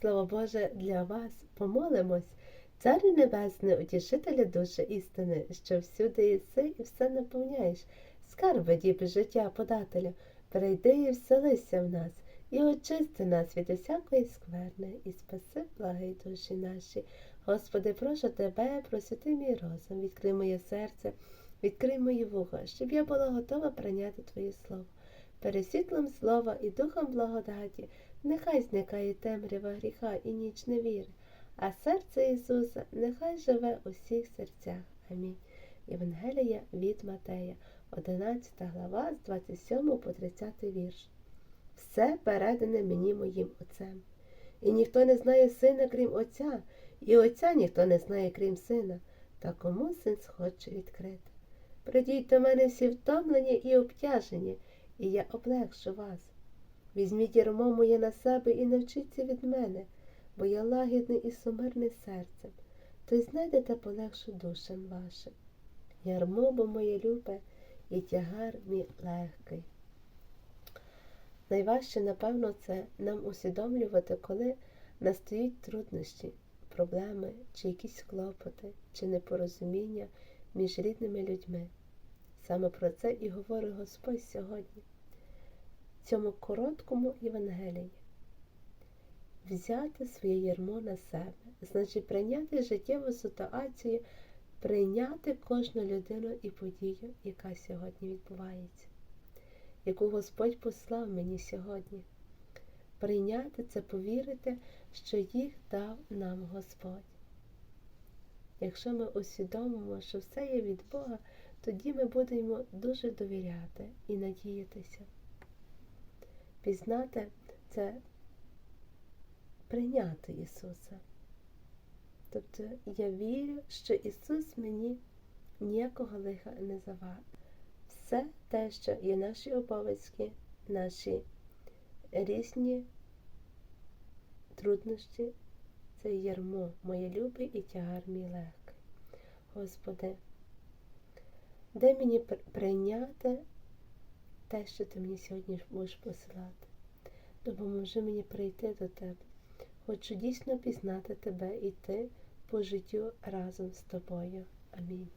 Слово Боже для вас, помолимось. Царю Небесний, утішителя душі істини, що всюди єси і все наповняєш, скарби діби життя подателя, прийди і вселися в нас, і очисти нас від усякої скверни, і спаси благи душі наші. Господи, прошу тебе, просвіти мій розум, відкрий моє серце, відкрий мої вуха, щоб я була готова прийняти Твоє Слово. Пересвітлом слова і духом благодаті, нехай зникає темрява гріха і ніч невіри, а серце Ісуса нехай живе у всіх серцях. Амінь. Євангелія від Матея, 11 глава, з 27 по 30 вірш. Все передане мені моїм Отцем. І ніхто не знає сина, крім Отця, і Отця ніхто не знає, крім сина, та кому син схоче відкрити. Придіть до мене всі втомлені і обтяжені, і я облегшу вас. Візьміть ярмо моє на себе і навчіться від мене, бо я лагідний і сумирний серцем, то й знайдете полегшу душам вашим. Ярмо бо моє любе, і тягар мій легкий. Найважче, напевно, це нам усвідомлювати, коли настають труднощі, проблеми, чи якісь клопоти, чи непорозуміння між рідними людьми. Саме про це і говорить Господь сьогодні, в цьому короткому Євангелії. Взяти своє ярмо на себе, значить прийняти життєву ситуацію, прийняти кожну людину і подію, яка сьогодні відбувається, яку Господь послав мені сьогодні. Прийняти це, повірити, що їх дав нам Господь. Якщо ми усвідомимо, що все є від Бога, тоді ми будемо дуже довіряти і надіятися. Пізнати це прийняти Ісуса. Тобто я вірю, що Ісус мені ніякого лиха не завадить. Все те, що є наші обов'язки, наші різні труднощі, це ярмо, моє любе і тягар мій легкий. Господи, дай мені прийняти те, що ти мені сьогодні будеш посилати. Допоможи мені прийти до тебе. Хочу дійсно пізнати тебе і ти по життю разом з тобою. Амінь.